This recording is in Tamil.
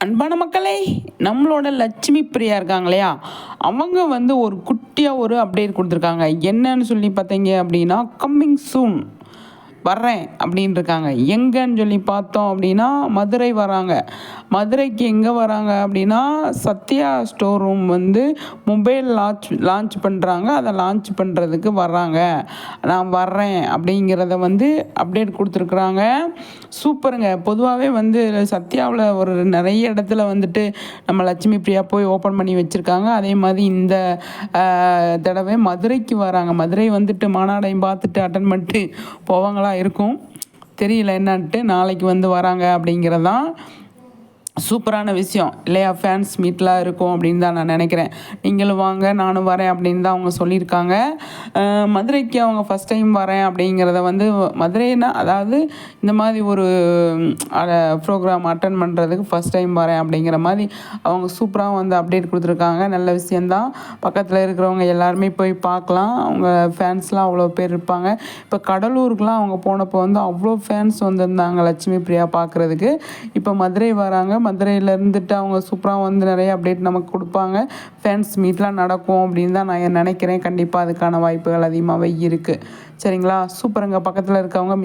அன்பான மக்களே நம்மளோட லட்சுமி பிரியா இருக்காங்க இல்லையா? அவங்க வந்து ஒரு குட்டியாக ஒரு அப்டேட் கொடுத்துருக்காங்க. என்னன்னு சொல்லி பார்த்தீங்க அப்படின்னா கம்மிங் சூன் வர்றேன் அப்படின்னு இருக்காங்க எங்கன்னு சொல்லி பார்த்தோம் அப்படின்னா மதுரை வராங்க. மதுரைக்கு எங்கே வராங்க அப்படின்னா சத்யா ஸ்டோர் ரூம் வந்து மொபைல் லான்ச் லான்ச் பண்ணுறாங்க அதை லான்ச் பண்ணுறதுக்கு வர்றாங்க. நான் வர்றேன் அப்படிங்கிறத வந்து அப்டேட் கொடுத்துருக்குறாங்க. சூப்பருங்க. பொதுவாகவே வந்து சத்யாவில் ஒரு நிறைய இடத்துல வந்துட்டு நம்ம லட்சுமி பிரியா போய் ஓப்பன் பண்ணி வச்சுருக்காங்க. அதே மாதிரி இந்த தடவை மதுரைக்கு வராங்க. மதுரை வந்துட்டு மாநாடையும் பார்த்துட்டு அட்டன் பண்ணிட்டு போவாங்களா இருக்கும். தெரியல என்னன்ட்டு நாளைக்கு வந்து வராங்க அப்படிங்கிறதான் சூப்பரான விஷயம். இல்லையா ஃபேன்ஸ் மீட்லாம் இருக்கும் அப்படின்னு தான் நான் நினைக்கிறேன். நீங்களும் வாங்க நானும் வரேன் அப்படின்னு தான் அவங்க சொல்லியிருக்காங்க. மதுரைக்கு அவங்க ஃபஸ்ட் டைம் வரேன் அப்படிங்கிறத வந்து மதுரைனா அதாவது இந்த மாதிரி ஒரு ப்ரோக்ராம் அட்டன் பண்ணுறதுக்கு ஃபஸ்ட் டைம் வரேன் அப்படிங்கிற மாதிரி அவங்க சூப்பராக வந்து அப்டேட் கொடுத்துருக்காங்க. நல்ல விஷயந்தான் பக்கத்தில் இருக்கிறவங்க எல்லாருமே போய் பார்க்கலாம். அவங்க ஃபேன்ஸ்லாம் அவ்வளோ பேர் இருப்பாங்க. இப்போ கடலூருக்குலாம் அவங்க போனப்போ வந்து அவ்வளோ ஃபேன்ஸ் வந்திருந்தாங்க லட்சுமி பிரியா பார்க்குறதுக்கு இப்போ மதுரை வராங்க. மதுரையில் இருந்துட்டு அவங்க சூப்பராக வந்து நிறைய அப்டேட் நமக்கு கொடுப்பாங்க. ஃபேன்ஸ் மீட்லாம் நடக்கும் அப்படின்னு தான் நான் நினைக்கிறேன். கண்டிப்பாக அதுக்கான வாய்ப்புகள் அதிகமாகவே இருக்குது சரிங்களா? சூப்பருங்க பக்கத்தில் இருக்கவங்க